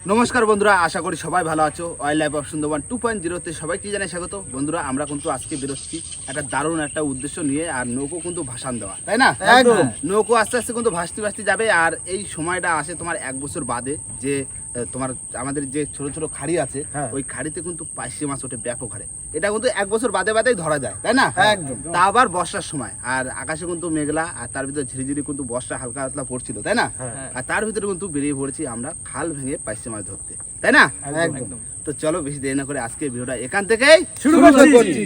নমস্কার বন্ধুরা আশা করি সবাই ভালো আছো। Wild life of Sundarban two point জিরোতে সবাইকে জানাই স্বাগত। বন্ধুরা আমরা কিন্তু আজকে বেরোচ্ছি একটা দারুণ একটা উদ্দেশ্য নিয়ে আর নৌকো কিন্তু ভাসান দেওয়া তাই না? একদম। নৌকো আস্তে আস্তে কিন্তু ভাসতে ভাসতে যাবে আর এই সময়টা আসে তোমার এক বছর বাদে যে তোমার আমাদের যে ছোট ছোট খাড়ি আছে হ্যাঁ। ওই খাড়িতে কিন্তু পাইসি মাছ ওঠে ব্যাপক হারে এটা কিন্তু এক বছর বাদে বাদেই ধরা যায় তাই না একদম। তা আবার বর্ষার সময় আর আকাশে কিন্তু মেঘলা আর তার ভিতরে ঝিরিঝিরি কিন্তু বর্ষা হালকা হালকা পড়ছিল তাই না হ্যাঁ। আর তার ভিতরে কিন্তু বেরিয়ে পড়েছি আমরা খাল ভেঙে পাইসে মাছ ধরতে তাই না একদম তো চলো বেশি দেরি না করে আজকে ভিডিওটা এখান থেকেই শুরু করছি।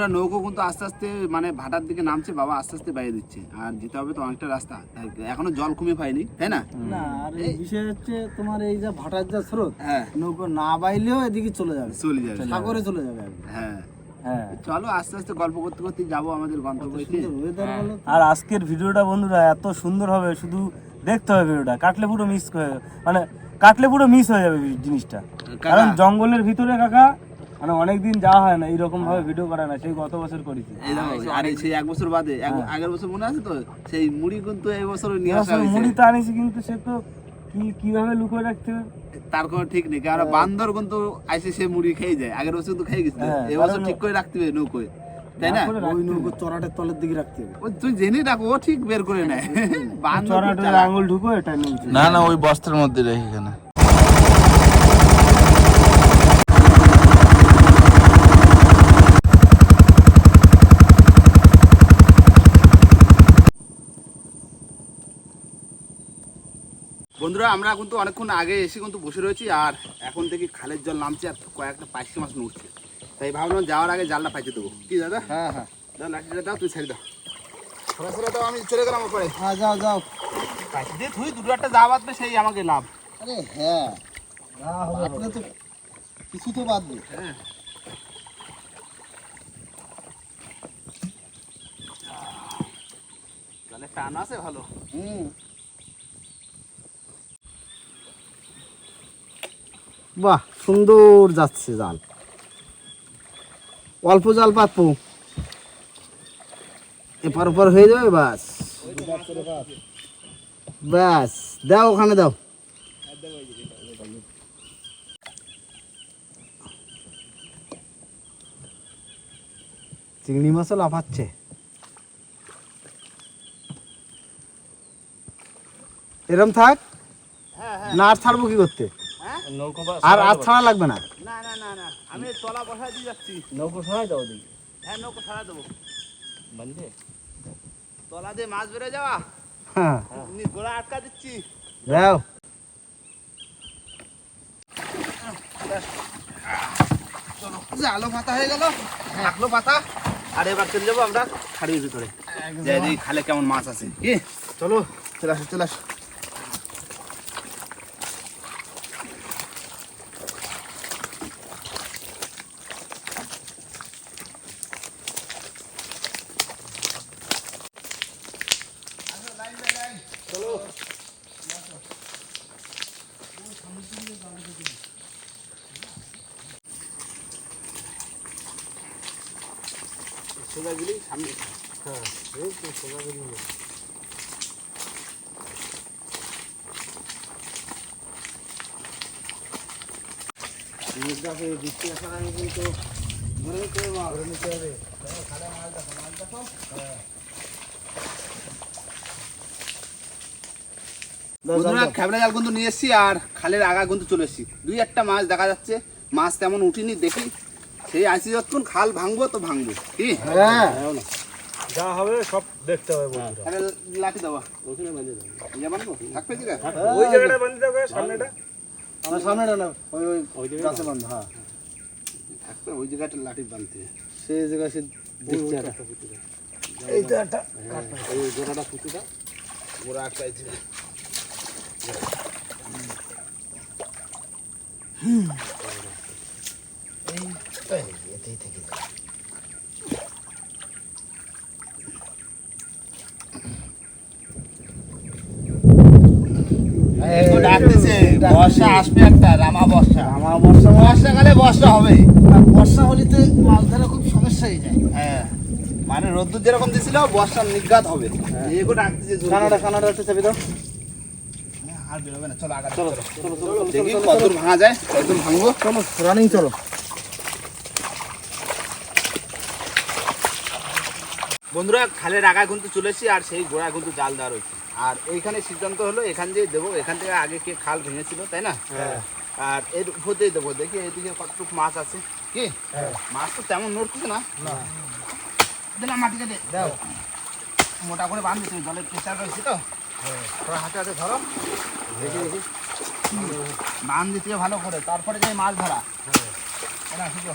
বন্ধুরা নৌকো কিন্তু আস্তে আস্তে মানে ভাটার দিকে নামছে বাবা আস্তে আস্তে বাইরে দিচ্ছে। আর যেতে হবে তো অনেকটা রাস্তা। তাই এখনও জল কমে পাইনি তাই না? না আর এই বিষয় হচ্ছে তোমার এই যে ভাটার যা স্রোত হ্যাঁ। নৌকো না বাইলেও এদিকে চলে যাবে চলে যাবে সাগরে চলে যাবে হ্যাঁ। হ্যাঁ। চলো আস্তে আস্তে গল্প করতে করতে যাব আমাদের গন্তব্যে তো। আর আজকের ভিডিওটা বন্ধুরা এত সুন্দর হবে শুধু দেখতে হবে ভিডিওটা। কাটলে পুরো মিস মানে কাটলে পুরো মিস হয়ে যাবে জিনিসটা। কারণ জঙ্গলের ভিতরে কাকা মানে অনেকদিন যাওয়া হয় না এইরকম ভাবে ভিডিও করা না সেই গত বছর করেছি। এই আর সেই এক বছর বাদে আগের বছর মনে আছে তো? সেই মুড়ি কিন্তু এই বছর নিয়ে আসা হয়েছে। মুড়ি তো আনিছি কিন্তু সে তো কি কীভাবে লুকিয়ে রাখতে তার কোনো ঠিক নেই কারণ বান্দর কিন্তু আইসে সে মুড়ি খেয়ে যায় আগের বছর তো খেয়ে গেছে হ্যাঁ, এবছর ঠিক করে রাখতে হবে নৌকোয় তাই না? করে ওই নৌকো চড়াটের তলের দিকে রাখতে হবে। ও তুই জেনে রাখো ও ঠিক বের করে নেয়। বান্দর আঙুল ঢুকো এটা না না ওই বস্তার মধ্যে রেখে এখানে। বন্ধুরা আমরা কিন্তু অনেকক্ষণ আগে এসে কিন্তু বসে রয়েছি আর এখন থেকে খালের জল নামছে আর কয়েকটা পাইসি মাছ উঠছে তাই ভাবলাম যাওয়ার আগে জালটা পাইতে দেবো। কি দাদা? হ্যাঁ হ্যাঁ। দাও লাঠিটা দাও তুই ছেড়ে দাও। আমি চলে গেলাম ওপরে। হ্যাঁ যাও যাও। দিয়ে তুই দুটো একটা যা বাঁধবে সেই আমাকে লাভ। আরে হ্যাঁ তো কিছু তো বাদবে হ্যাঁ। জলে টান আছে ভালো। হুম। বাহ সুন্দর যাচ্ছে জাল। অল্প জাল পাতবো। এপার ওপার হয়ে যাবে বাস। ব্যাস দাও ওখানে দাও। চিংড়ি মাছও লাফাচ্ছে। এরম থাক না আর ছাড়বো কি করতে? আর আর ছাড়া লাগবে না? না না না না। আমি তলা বসায় দিয়ে যাচ্ছি। নৌকো সরাই দাও দেখি হ্যাঁ নৌকো ছাড়া দেবো। বান্ধে তলা দিয়ে মাছ বেড়ে যাওয়া? হ্যাঁ। গোড়া আটকা দিচ্ছি। দাও আলো পাতা হয়ে গেল। থাকল পাতা। আর এবার চলে যাব আমরা খাড়ির ভিতরে। যাই দেখি খালে কেমন মাছ আছে। কি? চলো চলে আসো চলে আসো। সোজা গেলেই সামনে বৃষ্টি আসার আগে কিন্তু ধরে নিতে হবে মা, ধরে নিতে হবে বন্ধুরা খেবড়া জাল কিন্তু নিয়ে এসেছি আর খালের আগা কিন্তু চলে এসেছি। দুই একটা মাছ দেখা যাচ্ছে মাছ তেমন উঠিনি দেখি। সেই আসি যতক্ষণ খাল ভাঙবো তো ভাঙবো কি? হ্যাঁ। যা হবে সব দেখতে হবে বন্ধুরা। আরে লাঠি দেওয়া ইয়ে বানবো? থাকবে কি ওই জায়গাটা বান্ধি দেবে সামনেটা। না সামনেটা না ওই ওই গাছে বান্ধ হ্যাঁ। থাকবে, ওই জায়গাটা লাঠি বানতে সেই জায়গায় সে দেখছে একটা এই একটা এই গোড়াটা ফুটুটা গোড়া একটা এই ছিল। ও ডাকতেছে, বর্ষা আসবে একটা, রামা বর্ষা। আমার বর্ষা। বর্ষাকালে বর্ষা হবে। বর্ষা হলে মাছ ধরা খুব সমস্যা হয়ে যায়। হ্যাঁ মানে রোদ্দুর যেরকম দিছিল বর্ষার নিঘাত হবে। এগো ডাকতেছে কানাডা জোরে। কানাডা একটু চাবি দাও। আর বেরোবে না চলো আগাতে চলো দেখি কতদূর ভাঙা যায় কতদূর ভাঙবো? চলো রানিং চলো। বন্ধুরা খালের আগা কিন্তু চলেছি আর সেই গোড়া কিন্তু জাল দেওয়া রয়েছে। আর এইখানে সিদ্ধান্ত হলো এখান দিয়ে দেবো। এখান থেকে আগে কে খাল ভেঙেছিল তাই না? আর এর উপর দিয়ে দেবো। দেখি এদিকে কতটুকু মাছ আছে। কি? মাছ তো তেমন নড়তেছে না। দিলাম মাটি কেটে দাও। মোটা করে বাঁধ দিতে জলের প্রেশার রয়েছে তো। হাতে হাতে ধরো। দেখি দিতে ভালো করে তারপরে যাই মাছ ধরা। হ্যাঁ। শিখো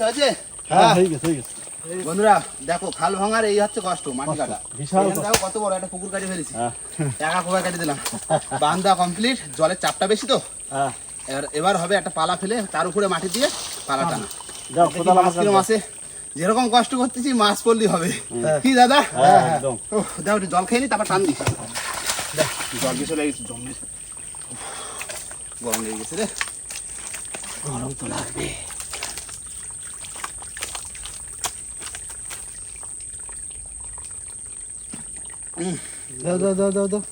পয়সা হয়েছে হ্যাঁ হয়ে গেছে হয়ে গেছে। বন্ধুরা দেখো খাল ভাঙার এই হচ্ছে কষ্ট মাটি কাটা। বিশাল দেখো কত বড় একটা পুকুর কাটি ফেলেছি। হ্যাঁ। একা খোয়া কেটে দিলাম? বান্ধা কমপ্লিট জলের চাপটা বেশি তো। হ্যাঁ। এবার এবার হবে একটা পালা ফেলে তার উপরে মাটি দিয়ে পালা টানা। দেখি মাছ আমার যেরকম কষ্ট করতেছি মাছ পড়লেই হবে। কি দাদা? হ্যাঁ দাও একটু জল খেয়ে নি তারপর টান দিস জল গেছে জমে। গরম লেগে গেছে রে। গরম তো লাগবে দাও দাও দাও দাও দাও।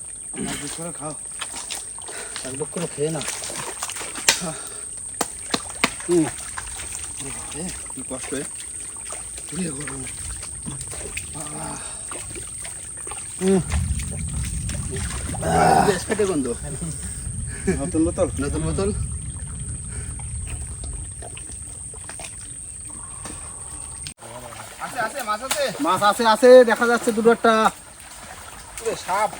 করে খাও। এক লোক করে খেয়ে না কি কষ্ট গরম। গন্ধ। নতুন বোতল? নতুন বোতল। মাছ আছে। মাছ আছে আছে। দেখা যাচ্ছে দুটো একটা। পুরো সাপ।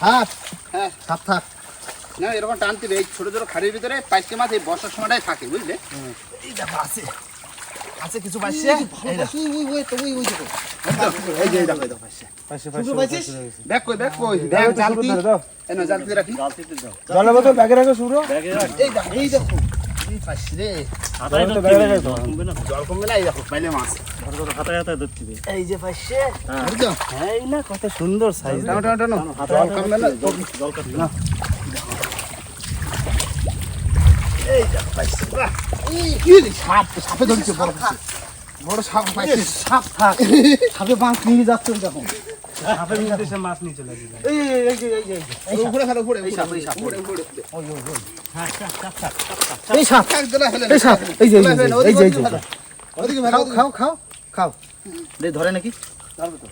সাপ? হ্যাঁ। সাপ থাক। না এরকম টানতে এই ছোট ছোট খাড়ির ভিতরে পাইকে মাছ এই বর্ষার সময়টাই থাকে বুঝলে? এই দেখো আছে। আছে কিছু পাইছে? ওই ওই ওই তো ওই ওই দেখো। এই যে দেখো দেখো পাইছে। পাশে শুধু পাইছিস কই ব্যাগ কই? ব্যাগ জালতি দাও। না জালতি রাখি। জলের বোতল ব্যাগে রাখো শুভ্র। এই দেখো এই দেখো। এই পাইছে রে। জলের বোতল ব্যাগে জল কমবে না? এই দেখো পাইলে মাছ। এই যে পাশে। বুঝছ না কত সুন্দর সাইজ টানো টানো টানো জল কমবে না? জল কাটবে না। এই দেখো পাইছে বাহ। কি সাপ সাপে ধরছে বড় বড় সাপ পাইছে সাপ থাক সাপে মাছ নিয়ে যাচ্ছে দেখো। সাপের মধ্যে সে মাছ নিয়ে চলে যাবে এই এই এই এই। উপরে ফেলো উপরে এই সাপ এই সাপ। উপরে উপরে। এই সাপ। এক এই সাপ। এই যে এই যে, এই যে এই যে ওদিকে খাও খাও খাও। খাও। রে ধরে নাকি?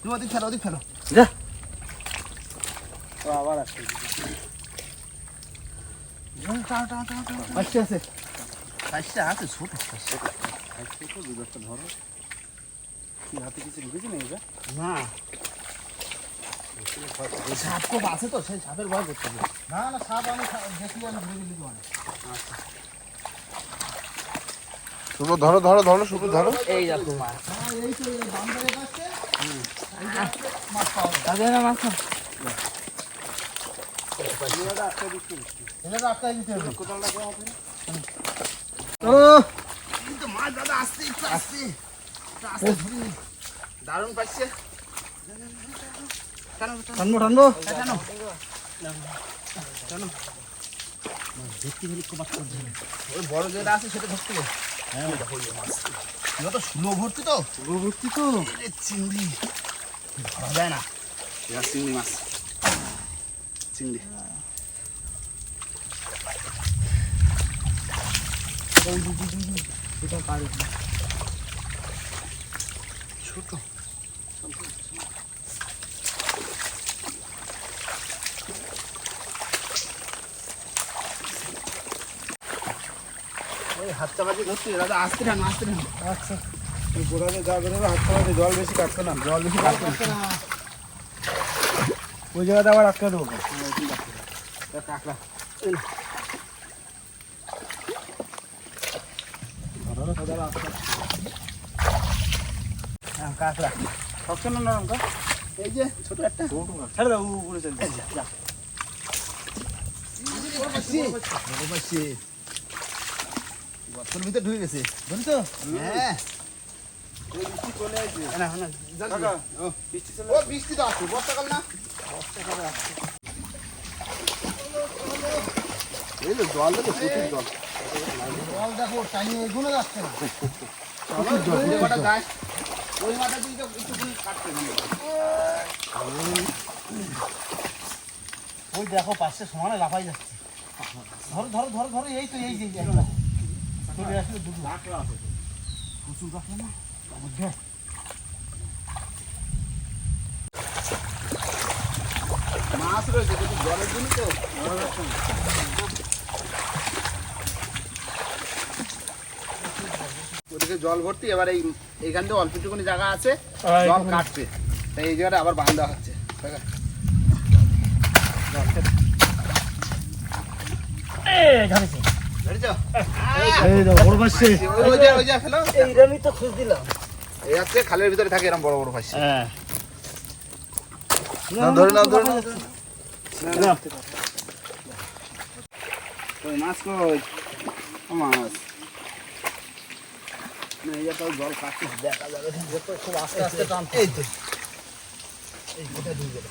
তুমি ওদিকে ফেলো ওদিকে ফেলো। যা। আবার আসছে। আসছে আছে পাঁচটা আছে ছোট। কি হাতে কিছু ঢুকেছে না এটা? না। সাপ খুব আছে তো সেই সাপের ভয় করতে না না সাপ আমি আমি দিলি তোমার শুভ ধরো ধরো ধরো শুভ ধরো। এই হ্যাঁ এই তো মাছ পাওয়া না দাদা দারুণ পাচ্ছে। টানবো টানবো। যেটা আছে, সেটা ধরতে হ্যাঁ তো সুলো ভর্তি তো ভর্তি তো চিংড়ি ধরা না এটা চিংড়ি মাছ চিংড়ি ছোট। হাতটা বাজি ধরছি দাদা আসতে টানো আসতে টানো আচ্ছা। গোড়াতে যা বেরোবে হাত খাওয়াতে জল বেশি কাটছে না জল বেশি কাটবে না ওই জায়গাতে আবার আটকে দেবো। কাঁকড়া হ্যাঁ কাঁকড়া শক্ত না নরম কা এই যে ছোট একটা। ছেড়ে দাও উপরে চলে গর্তের ভিতরে ঢুকে গেছে। ধরি তো হ্যাঁ বৃষ্টি তো আছে বর্ষাকাল না? এই তো জল তো প্রচুর জল। জল দেখো টাইমে এগুলো যাচ্ছে না। চলো যে যায়। ওই মাথা দিয়ে তো একটু কাটতে দিয়ে ওই দেখো পাশে সমানে লাফাই যাচ্ছে। ধরো ধরো ধরো ধরো এই তো এই যে। চলে আসলে দুটো। প্রচুর রাখল না? মধ্যে মাছ রয়েছে কিন্তু জলের জন্য তো ওদিকে জল ভর্তি এবার এই এইখান থেকে অল্প একটুখানি জায়গা আছে জল কাটছে। তাই এই জায়গাটা আবার বাঁধা হচ্ছে। দেখা। বড় তো খোঁজ দিলাম এই খালের ভিতরে থাকে এরকম বড় বড় হ্যাঁ। ধরে ধরে কই মাছ কই? মাছ। না এই তো জল কাটছে দেখা যাবে। খুব আস্তে আস্তে টান এই তো এই কোথায় ঢুকে গেল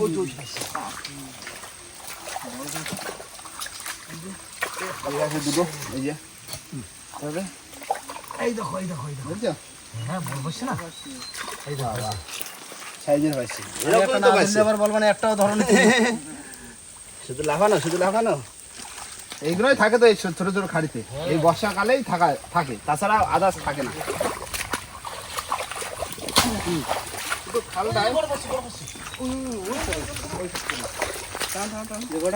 ওই যে ওই পাশে। এই আছে দুটো এই যে। তবে? এই দেখো এই দেখো এই দেখো। বুঝছ? হ্যাঁ বড় পাশে না? এই দেখো সাইজের পাইছি। একটা এরকম না তো পাইছি। আবার বলব না একটাও ধরনের শুধু লাফানো শুধু লাফানো। এইগুলোই থাকে তো এই ছোট ছোট খাড়িতে। এই বর্ষাকালেই থাকা থাকে। তাছাড়া আদার্স থাকে না।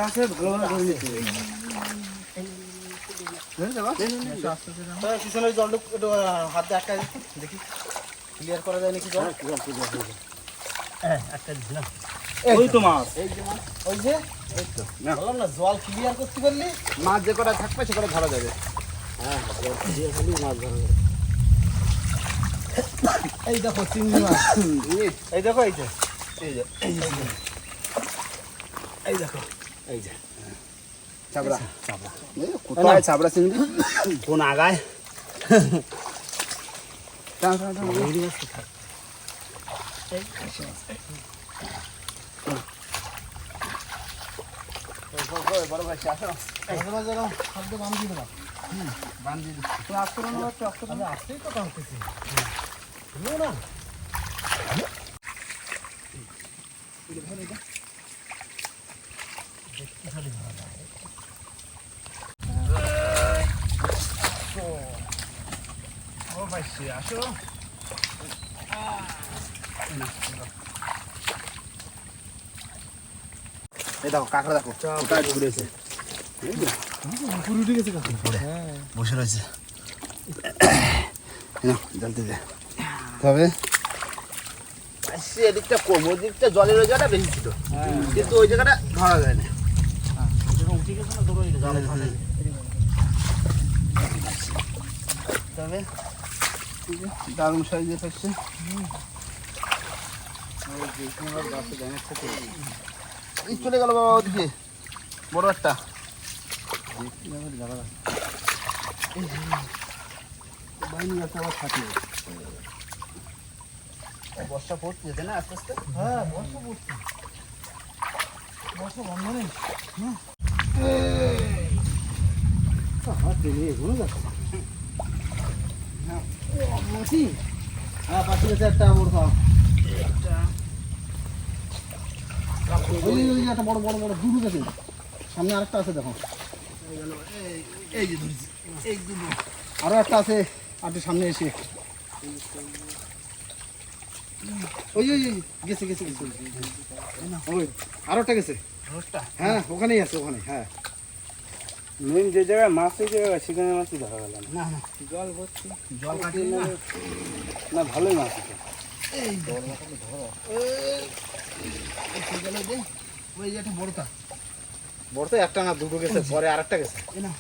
আছে যাবা? পিছনের জলটা একটু হাত দিয়ে আটকায় দিচ্ছি, দেখি ক্লিয়ার করা যায় নাকি জল? হ্যাঁ দিচ্ছি ওই তো। মাছ। ওই যে? না। বললাম না জল ক্লিয়ার করতে পারলি? মাছ যে কটা থাকবে সে কটা ধরা যাবে। এই দেখো চিংড়ি মাছ। এই, এই দেখো এই যে। এই যে, এই যে, এই দেখো। এই যে। চাবড়া। চাবড়া। কোথায় চাবড়া চিংড়ি? কোন আগায়? টান, টান, টান, এই। ওই, ওই, ওই, বড় ভাই, আসো। মাঝে মাঝে এরকম শব্দ বাম দিয়ে দিলাম বান দিয়ে দিচ্ছি। তুমি আস্তে রান্না করছ আস্তে আমি আসতেই তো টানতেছি তুমিও না ও ভাই, সে আসো। এই দেখো কাঁকড়া দেখো কোথায় ঘুরেছে বসে রয়েছে। জলতে দে। তবে এদিকটা কম ওই দিকটা জলের ওই জায়গাটা বেশি ছিল। কিন্তু ওই জায়গাটা ধরা যায় না। তবে ঠিক আছে, দারুণ সাইজে থাকছে। এই চলে গেল বাবা ওদিকে। বড় একটা। বর্ষা পড়ছে না আস্তে আস্তে? হ্যাঁ বর্ষা পড়ছে। বর্ষা বন্ধ নেই। হ্যাঁ। টেনে এগুলো দেখো হ্যাঁ একটা ওই ওই একটা বড় বড় বড় সামনে আরেকটা আছে দেখো এই যে ধরেছি এই দুটো আরও একটা আছে একটু সামনে এসে ওই ওই গেছে গেছে গেছে আরও একটা গেছে হ্যাঁ ওখানেই আছে ওখানে হ্যাঁ মেন যে জায়গায় মাছ এই জায়গায় সেখানে মাছই ধরা গেল না। না জল ভর্তি জল কাটিয়ে না। না ভালোই মাছ আছে। এই জল ধরো। এই সেই গেল যে ওই যে একটা বড়টা। বড় তো একটা না দুটো গেছে পরে আরেকটা গেছে। এই না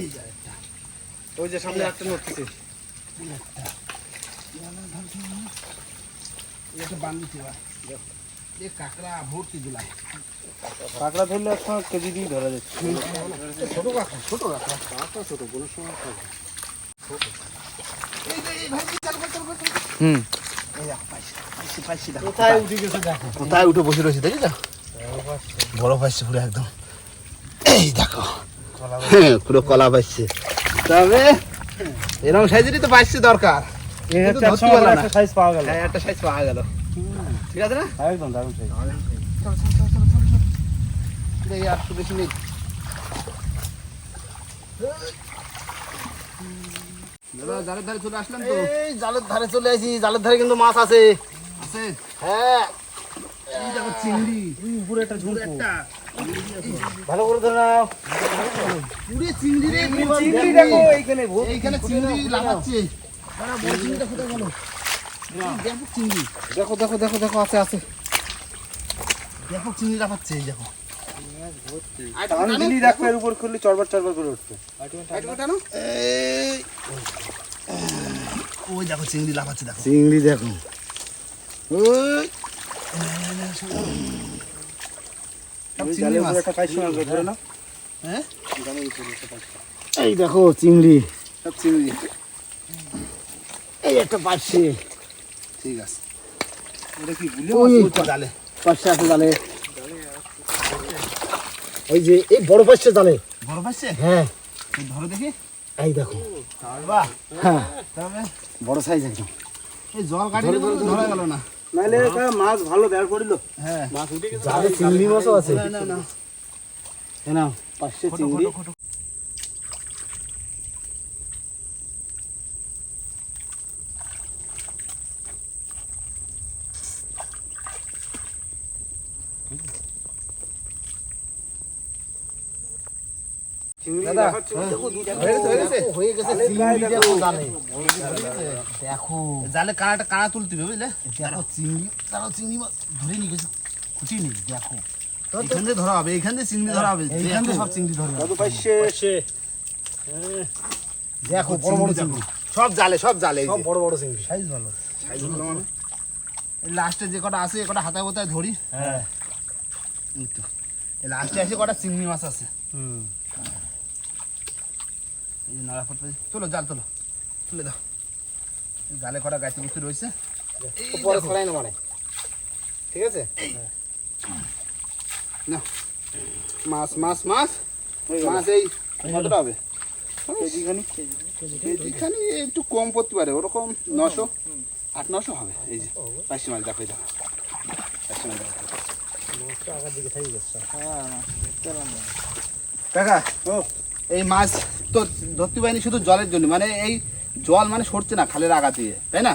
এই যে একটা ওই যে সামনে একটা নড়তেছে একটা। এই একটা বান্দিছি বা এই কাঁকড়া ভর্তি গুলা কাঁকড়া ধরলে এক সময় কেজি দিয়ে ধরা যাচ্ছে। ছোট কাঁকড়া ছোট কাঁকড়া। কাঁকড়া ছোট কোনো সময়। হুম। কোথায় উঠে বসে রয়েছে দেখি তো? বড় পাইছে। পুরো একদম। এই দেখো। হ্যাঁ, পুরো কলা পাইছে। তবে এরকম সাইজেরই তো পাইছে দরকার। না। একটা সাইজ পাওয়া গেল। হ্যাঁ একটা সাইজ পাওয়া গেল। ঠিক আছে না? একদম দারুণ সাইজ। এই আর একটু বেশি নেই। জালের ধারে চলে আসলাম তো। এই জালের ধারে চলে আসি জালের ধারে কিন্তু মাছ আছে। আছে? হ্যাঁ। চিংড়ি। উপরে একটা ঝুঁকো একটা। ভালো করে ধরে নাও। পুরে চিংড়ি রে চিংড়ি দেখো। এইখানে এইখানে চিংড়ি লাফাচ্ছে। বড় চিংড়িটা কোথায় গেল। দেখো চিংড়ি। দেখো দেখো দেখো দেখো আছে আছে। দেখো চিংড়ি লাফাচ্ছে এই দেখো। টান? দিলি দেখো এর উপর করলে চড়বার চড়বার করে ওই দেখো চিংড়ি লাফাচ্ছে দেখো। চিংড়ি দেখো। ওই। হ্যাঁ? এই দেখো চিংড়ি। চিংড়ি। এই একটা পাশে ঠিক আছে। এটা কি গুলি ওই ওই তো জালে পাশে আছে জালে। ওই যে এই বড় পাশে জালে। বড় পাচ্ছে হ্যাঁ। ধরো দেখি। এই দেখো। হ্যাঁ। বড় সাইজ একদম। এই জল কাটিয়ে ধরা গেল না। নাহলে মাছ ভালো বের করিল। হ্যাঁ। মাছ উঠে গেছে। চিংড়ি মাছও আছে। না না না। না পাশে চিংড়ি চিংড়ি দাদা, দেখাচ্ছে, হ্যাঁ। দেখো দুটো গেছে, গেছে? গেছে জালে চিংড়ি প্রায় দেখো দেখো। জালে দেখো জালে তুলতে হবে বুঝলে? দেখো চিংড়ি তারা চিংড়ি ধরে নিয়ে গেছে খুঁটি নেই দেখো। এইখান দিয়ে ধরা হবে এইখান দিয়ে চিংড়ি ধরা হবে এইখান থেকে সব চিংড়ি ধরে দাদু দেখো বড় বড় চিংড়ি সব জালে সব জালে সব বড় বড় চিংড়ি। সাইজ ভালো। সাইজ ভালো মানে? লাস্টে যে কটা আছে কটা হাতায় কোথায় ধরি। হ্যাঁ। লাস্টে আছে কটা চিংড়ি মাছ আছে। হুম। এই যে নাড়া চলো জাল তোলো। তুলে দাও। জালে কটা গাছে গুছি রয়েছে। এই পরে ছড়াই না মানে। ঠিক আছে? না মাছ মাছ মাছ। মাছ এই কতটা হবে? কেজিখানি? কেজিখানি একটু কম পড়তে পারে। ওরকম নশো আট নশো হবে। এই যে পাঁচশো মাছ দেখো দেখো। পাঁচশো মাছ গেছে। কাকা ও এই মাছ তো ধরতে পারিনি শুধু জলের জন্য মানে এই জল মানে সরছে না খালের আগা দিয়ে তাই না?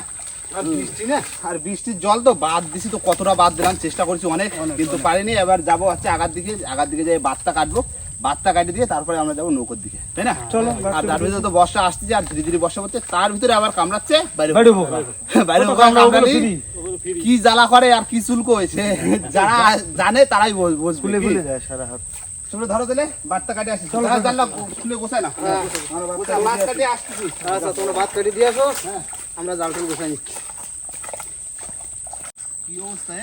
আর বৃষ্টি না? আর বৃষ্টির জল তো বাদ দিছি তো কতটা বাদ দিলাম চেষ্টা করছি অনেক কিন্তু পারিনি। এবার যাব হচ্ছে আগার দিকে আগার দিকে যাই বাদটা কাটবো। বাদটা কাটে দিয়ে তারপরে আমরা যাব নৌকোর দিকে তাই না? চলো, আর তার ভিতরে তো বর্ষা আসতেছে আর ধীরে ধীরে বর্ষা করতে তার ভিতরে আবার কামড়াচ্ছে বাইরে বাইরে কামড়ালি, কি জ্বালা করে আর কি চুলকো। হয়েছে যারা জানে তারাই বুঝ- বুঝবে? যায় সারা হাত। তোমরা ধরো দিলে বাদটা কাটে আসি। চলো জানলা খুলে গোছায় না। গোছায়, মাছ কাটে আসতেছি। আচ্ছা তোমরা ভাত কেটে দিয়ে আসো। আমরা জাল টাল বসাই নিচ্ছি। কি অবস্থা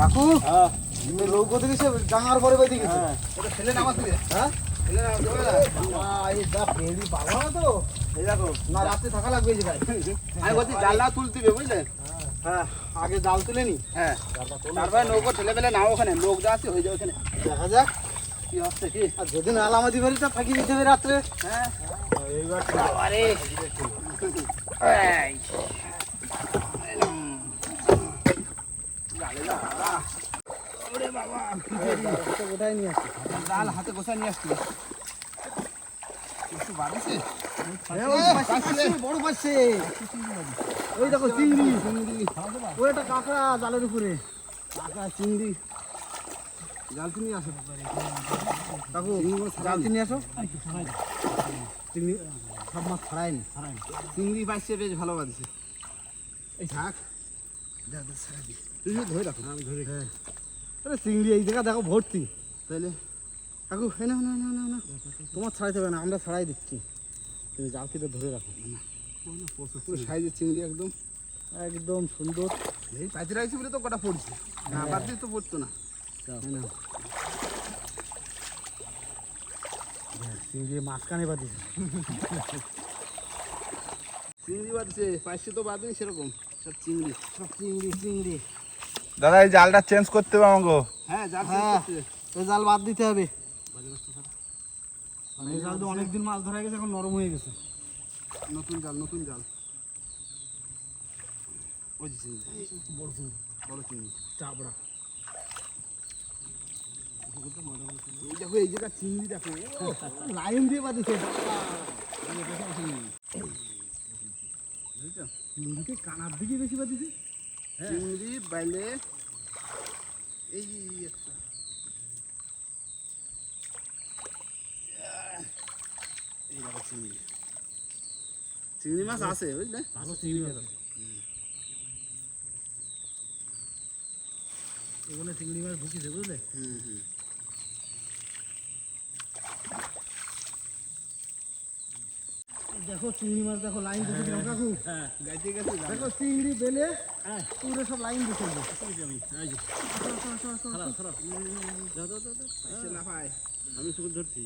কাকু? লোক কোথায় গেছে ডাঙার পরে গেছে। নামাজ দিকে হ্যাঁ? আমি বলছি জানলা তুলতে হবে বুঝলে? হ্যাঁ আগে জাল তুলে নি। হ্যাঁ। তারপরে নৌকো ঠেলে ফেলে নাও ওখানে লোক যা আছে হয়ে যাবে ওখানে। দেখা যাক। কি হচ্ছে কি? আর যেদিন আলামাদি বাড়িটা থাকি দিতে হবে রাত্রে। হ্যাঁ। এইবার আরে নিয়ে আসছি। জাল হাতে গোছা নিয়ে আসছি। বাড়িছে? বড় পাচ্ছে ওই দেখো চিংড়ি। ওই একটা কাঁকড়া জালের উপরে। কাঁকড়া চিংড়ি। জাল নিয়ে আসো। কাকু জাল নিয়ে আসো। চিংড়ি সব মাছ ছাড়ায়নি চিংড়ি পাইছে বেশ ভালো বাঁধছে এই থাক। শুধু ধরে রাখো। আমি ধরে হ্যাঁ। আরে চিংড়ি এই জায়গা দেখো ভর্তি। তাইলে কাকু এই না না না না না তোমার ছাড়াইতে হবে না আমরা ছাড়াই দিচ্ছি। তুমি জাল কেটে ধরে রাখো। পুরো সাইজের চিংড়ি একদম। একদম সুন্দর। এই রাখছি বলে তো কটা পড়ছে। না বাদ দিয়ে তো পড়তো না। হ্যাঁ, চিংড়ি মাঝখানে বাঁধিছে। চিংড়ি বাঁধছে পাইছে তো বাঁধেনি সেরকম। সব চিংড়ি। সব চিংড়ি চিংড়ি। দাদা এই জালটা চেঞ্জ করতে হবে আমাকে। হ্যাঁ যা হ্যাঁ জাল বাদ দিতে হবে। এই জাল তো অনেকদিন মাছ ধরা গেছে এখন নরম হয়ে গেছে। নতুন জাল নতুন জাল। ওই চিংড়ি। বড় চিংড়ি। বড় চিংড়ি। চাপড়া এই দেখো এই জায়গা চিংড়ি দেখো। লাইন দিয়ে বাঁধিছে বুঝছ? চিংড়িকে কানার দিকে বেশি বাঁধিছে। চিংড়ি বাইলে এই একটা। এই দেখো চিংড়ি। চিংড়ি মাছ আছে বুঝলে? চিংড়ি মাছ আছে। ওখানে চিংড়ি মাছ ঢুকিছে বুঝলে? হুম হুম। দেখো চিংড়ি মাছ দেখো লাইন দিতে কিরম কাকু। হ্যাঁ গাইতে গেছে দেখো চিংড়ি বেলে পুরো সব লাইন দিতে হবে আমি শুধু ধরছি।